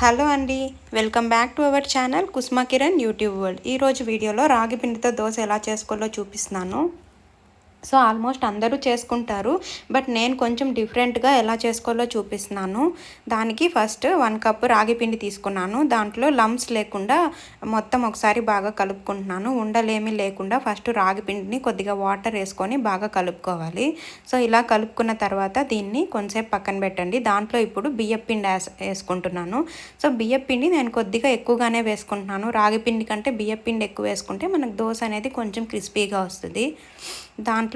Hello అండి welcome back to our channel Kusma Kiran YouTube world. ఈరోజు వీడియోలో రాగి పిండితో దోశ ఎలా చేసుకోవాలో చూపిస్తున్నాను. సో ఆల్మోస్ట్ అందరూ చేసుకుంటారు. బట్ నేను కొంచెం డిఫరెంట్గా ఎలా చేసుకోవాలో చూపిస్తున్నాను. దానికి ఫస్ట్ వన్ కప్ రాగి పిండి తీసుకున్నాను. దాంట్లో లమ్స్ లేకుండా మొత్తం ఒకసారి బాగా కలుపుకుంటున్నాను. ఉండలేమి లేకుండా ఫస్ట్ రాగి పిండిని కొద్దిగా వాటర్ వేసుకొని బాగా కలుపుకోవాలి. సో ఇలా కలుపుకున్న తర్వాత దీన్ని కొంచెంసేపు పక్కన పెట్టండి. దాంట్లో ఇప్పుడు బియ్యం పిండి వేసుకుంటున్నాను. సో బియ్యం పిండి నేను కొద్దిగా ఎక్కువగానే వేసుకుంటున్నాను. రాగి పిండి కంటే బియ్యం పిండి ఎక్కువ వేసుకుంటే మనకు దోశ అనేది కొంచెం క్రిస్పీగా వస్తుంది. దాంట్లో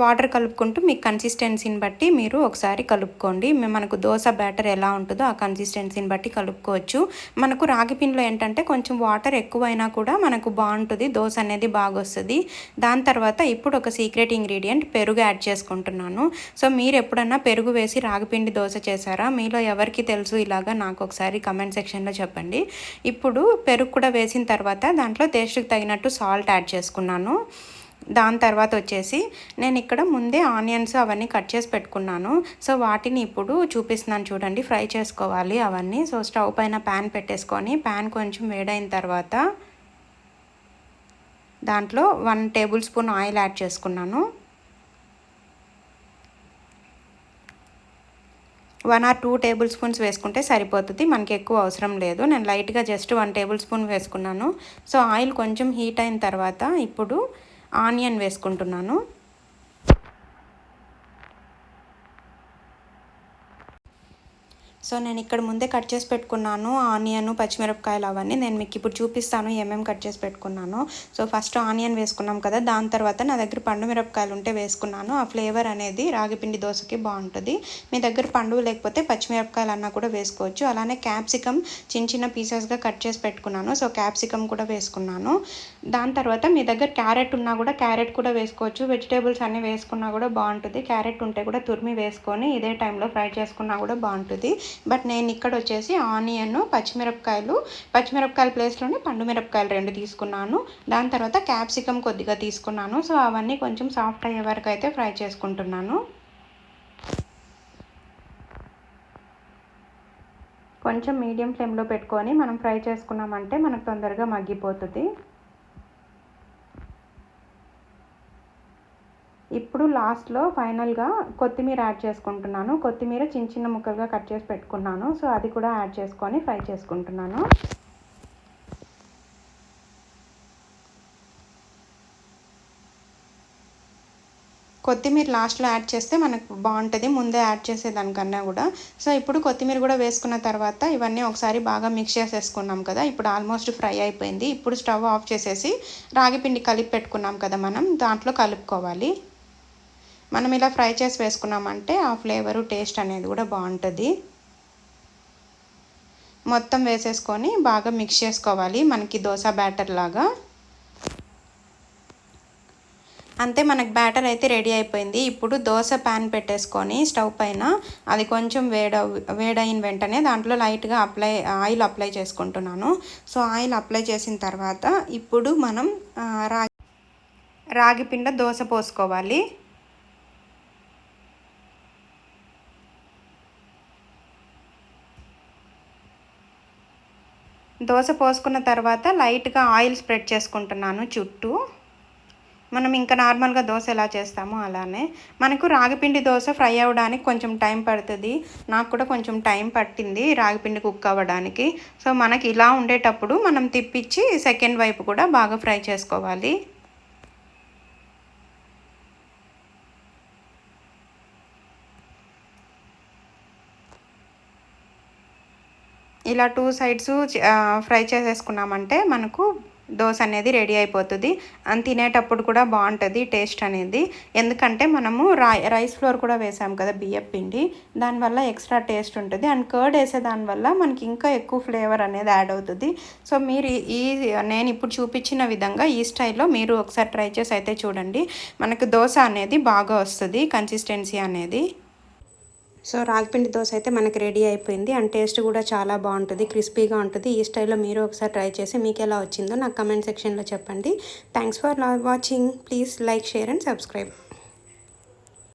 వాటర్ కలుపుకుంటూ మీ కన్సిస్టెన్సీని బట్టి మీరు ఒకసారి కలుపుకోండి. మనకు దోశ బ్యాటర్ ఎలా ఉంటుందో ఆ కన్సిస్టెన్సీని బట్టి కలుపుకోవచ్చు. మనకు రాగి పిండిలో ఏంటంటే కొంచెం వాటర్ ఎక్కువైనా కూడా మనకు బాగుంటుంది దోశ అనేది బాగా వస్తుంది దాని తర్వాత ఇప్పుడు ఒక సీక్రెట్ ఇంగ్రీడియంట్ పెరుగు యాడ్ చేసుకుంటున్నాను. సో మీరు ఎప్పుడన్నా పెరుగు వేసి రాగిపిండి దోశ చేశారా? మీలో ఎవరికి తెలుసు? ఇలాగా నాకు ఒకసారి కమెంట్ సెక్షన్లో చెప్పండి. ఇప్పుడు పెరుగు కూడా వేసిన తర్వాత దాంట్లో టేస్ట్కి తగినట్టు సాల్ట్ యాడ్ చేసుకున్నాను. దాని తర్వాత వచ్చేసి నేను ఇక్కడ ముందే ఆనియన్స్ అవన్నీ కట్ చేసి పెట్టుకున్నాను. సో వాటిని ఇప్పుడు చూపిస్తున్నాను చూడండి ఫ్రై చేసుకోవాలి అవన్నీ. సో స్టవ్ పైన ప్యాన్ పెట్టేసుకొని ప్యాన్ కొంచెం వేడైన తర్వాత దాంట్లో one table spoon oil add చేసుకున్నాను. One or two table spoons వేసుకుంటే సరిపోతుంది మనకి ఎక్కువ అవసరం లేదు. నేను లైట్గా జస్ట్ వన్ టేబుల్ స్పూన్ వేసుకున్నాను. సో ఆయిల్ కొంచెం హీట్ అయిన తర్వాత ఇప్పుడు ఆనియన్ వేసుకుంటున్నాను. సో నేను ఇక్కడ ముందే కట్ చేసి పెట్టుకున్నాను. ఆనియన్ పచ్చిమిరపకాయలు అవన్నీ నేను మీకు ఇప్పుడు చూపిస్తాను. ఏమేమి కట్ చేసి పెట్టుకున్నాను. సో ఫస్ట్ ఆనియన్ వేసుకున్నాం కదా దాని తర్వాత నా దగ్గర పండు మిరపకాయలు ఉంటే వేసుకున్నాను. ఆ ఫ్లేవర్ అనేది రాగిపిండి దోశకి బాగుంటుంది. మీ దగ్గర పండు లేకపోతే పచ్చిమిరపకాయలు అన్నా కూడా వేసుకోవచ్చు. అలానే క్యాప్సికమ్ చిన్న చిన్న పీసెస్గా కట్ చేసి పెట్టుకున్నాను. సో క్యాప్సికమ్ కూడా వేసుకున్నాను. దాని తర్వాత మీ దగ్గర క్యారెట్ ఉన్నా కూడా క్యారెట్ కూడా వేసుకోవచ్చు. వెజిటేబుల్స్ అన్నీ వేసుకున్నా కూడా బాగుంటుంది. క్యారెట్ ఉంటే కూడా తురిమి వేసుకొని ఇదే టైంలో ఫ్రై చేసుకున్నా కూడా బాగుంటుంది. బట్ నేను ఇక్కడ వచ్చేసి ఆనియన్ పచ్చిమిరపకాయలు పచ్చిమిరపకాయల ప్లేస్లోనే పండు మిరపకాయలు రెండు తీసుకున్నాను. దాని తర్వాత క్యాప్సికమ్ కొద్దిగా తీసుకున్నాను. సో అవన్నీ కొంచెం సాఫ్ట్ అయ్యే వరకు అయితే ఫ్రై చేసుకుంటున్నాను. కొంచెం మీడియం ఫ్లేమ్లో పెట్టుకొని మనం ఫ్రై చేసుకున్నామంటే మనకు తొందరగా మగ్గిపోతుంది. ఇప్పుడు లాస్ట్లో ఫైనల్గా కొత్తిమీర యాడ్ చేసుకుంటున్నాను. కొత్తిమీర చిన్న చిన్న ముక్కలుగా కట్ చేసి పెట్టుకున్నాను. సో అది కూడా యాడ్ చేసుకొని ఫ్రై చేసుకుంటున్నాను. కొత్తిమీర లాస్ట్లో యాడ్ చేస్తే మనకు బాగుంటుంది. ముందే యాడ్ చేసేదానికన్నా కూడా. సో ఇప్పుడు కొత్తిమీర కూడా వేసుకున్న తర్వాత ఇవన్నీ ఒకసారి బాగా మిక్స్ చేసేసుకున్నాం కదా. ఇప్పుడు ఆల్మోస్ట్ ఫ్రై అయిపోయింది. ఇప్పుడు స్టవ్ ఆఫ్ చేసేసి రాగిపిండి కలిపి పెట్టుకున్నాం కదా మనం. దాంట్లో కలుపుకోవాలి. మనం ఇలా ఫ్రై చేసి వేసుకున్నామంటే ఆ ఫ్లేవరు టేస్ట్ అనేది కూడా బాగుంటుంది. మొత్తం వేసేసుకొని బాగా మిక్స్ చేసుకోవాలి. మనకి దోశ బ్యాటర్ లాగా. అంతే మనకు బ్యాటర్ అయితే రెడీ అయిపోయింది. ఇప్పుడు దోశ ప్యాన్ పెట్టేసుకొని స్టవ్ పైన అది కొంచెం వేడ వేడైన వెంటనే దాంట్లో లైట్గా అప్లై ఆయిల్ అప్లై చేసుకుంటున్నాను. సో ఆయిల్ అప్లై చేసిన తర్వాత ఇప్పుడు మనం రాగి రాగి పిండ దోశ పోసుకోవాలి. దోశ పోసుకున్న తర్వాత లైట్గా ఆయిల్ స్ప్రెడ్ చేసుకుంటున్నాను చుట్టూ. మనం ఇంకా నార్మల్గా దోశ ఎలా చేస్తామో అలానే. మనకు రాగిపిండి దోశ ఫ్రై అవ్వడానికి కొంచెం టైం పడుతుంది. నాకు కూడా కొంచెం టైం పట్టింది రాగిపిండి కుక్ అవ్వడానికి. సో మనకి ఇలా ఉండేటప్పుడు మనం తిప్పించి సెకండ్ వైపు కూడా బాగా ఫ్రై చేసుకోవాలి. ఇలా టూ సైడ్స్ ఫ్రై చేసేసుకున్నామంటే మనకు దోశ అనేది రెడీ అయిపోతుంది. అని తినేటప్పుడు కూడా బాగుంటుంది టేస్ట్ అనేది. ఎందుకంటే మనము రై రైస్ ఫ్లోర్ కూడా వేసాము కదా బియ్యం పిండి. దానివల్ల ఎక్స్ట్రా టేస్ట్ ఉంటుంది. అండ్ కర్డ్ వేసే దానివల్ల మనకి ఇంకా ఎక్కువ ఫ్లేవర్ అనేది యాడ్ అవుతుంది. సో మీరు ఈ నేను ఇప్పుడు చూపించిన విధంగా ఈ స్టైల్లో మీరు ఒకసారి ట్రై చేసి అయితే చూడండి. మనకు దోశ అనేది బాగా వస్తుంది కన్సిస్టెన్సీ అనేది. సో రాగిపిండి దోశ అయితే మనకి రెడీ అయిపోయింది అండ్ టేస్ట్ కూడా చాలా బాగుంటుంది క్రిస్పీగా ఉంటుంది. ఈ స్టైల్లో మీరు ఒకసారి ట్రై చేసి మీకు ఎలా వచ్చిందో నాకు కమెంట్ సెక్షన్లో చెప్పండి. Thanks for watching please like share and subscribe